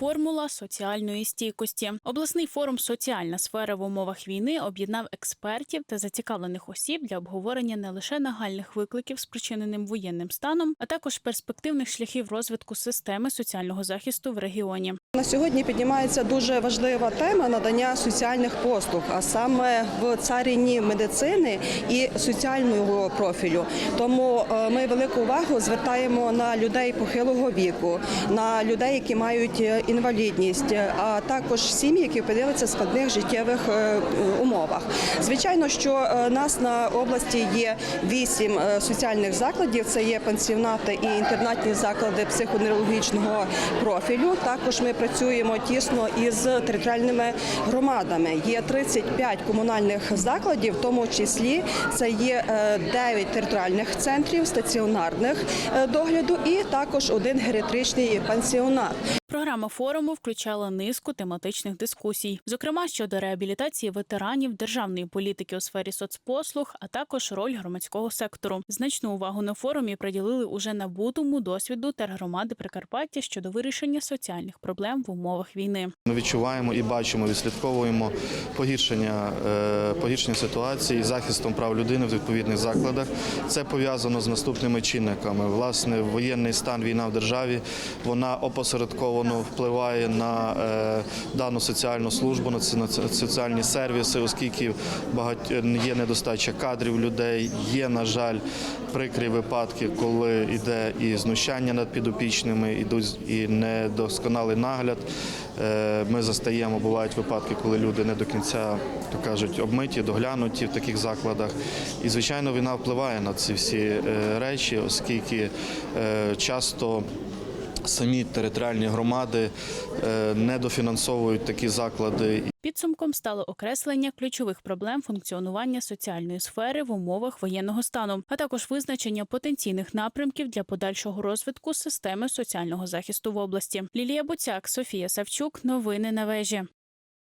Формула соціальної стійкості. Обласний форум Соціальна сфера в умовах війни об'єднав експертів та зацікавлених осіб для обговорення не лише нагальних викликів, спричиненим воєнним станом, а також перспективних шляхів розвитку системи соціального захисту в регіоні. На сьогодні піднімається дуже важлива тема надання соціальних послуг, а саме в царині медицини і соціального профілю. Тому е, ми велику увагу звертаємо на людей похилого віку, на людей, які мають е, інвалідність, е, а також сім'ї, які опинилися в складних життєвих умовах. Звичайно, що нас на області є вісім соціальних закладів. Це є пансіонати і інтернатні заклади психоневрологічного профілю. Також ми працюємо тісно із територіальними громадами. Є 35 комунальних закладів, в тому числі це є 9 територіальних центрів стаціонарних е, догляду і також один геріатричний пансіонат. Програма форуму включала низку тематичних дискусій, зокрема щодо реабілітації ветеранів, державної політики у сфері соцпослуг, а також роль громадського сектору. Значну увагу на форумі приділили уже набутому досвіду тергромади Прикарпаття щодо вирішення соціальних проблем в умовах війни. Ми відчуваємо і бачимо, відслідковуємо погіршення, е, погіршення ситуації захистом прав людини в відповідних закладах. Це пов'язано з наступними чинниками. Власне, воєнний стан війна в державі вона опосередковано впливає на е, дану соціальну службу, на ці- на ці- соціальні сервіси, оскільки є недостача кадрів людей. Є, на жаль, прикрі випадки, коли йде і знущання над підопічними, ідуть і недосконалий нагляд. Е, Ми застаємо, бувають випадки, коли люди не до кінця, то кажуть, обмиті, доглянуті в таких закладах. І, звичайно, війна впливає на ці всі е, речі, оскільки часто самі територіальні громади е, недофінансовують такі заклади. Підсумком стало окреслення ключових проблем функціонування соціальної сфери в умовах воєнного стану, а також визначення потенційних напрямків для подальшого розвитку системи соціального захисту в області. Лілія Буцяк, Софія Савчук. Новини на вежі.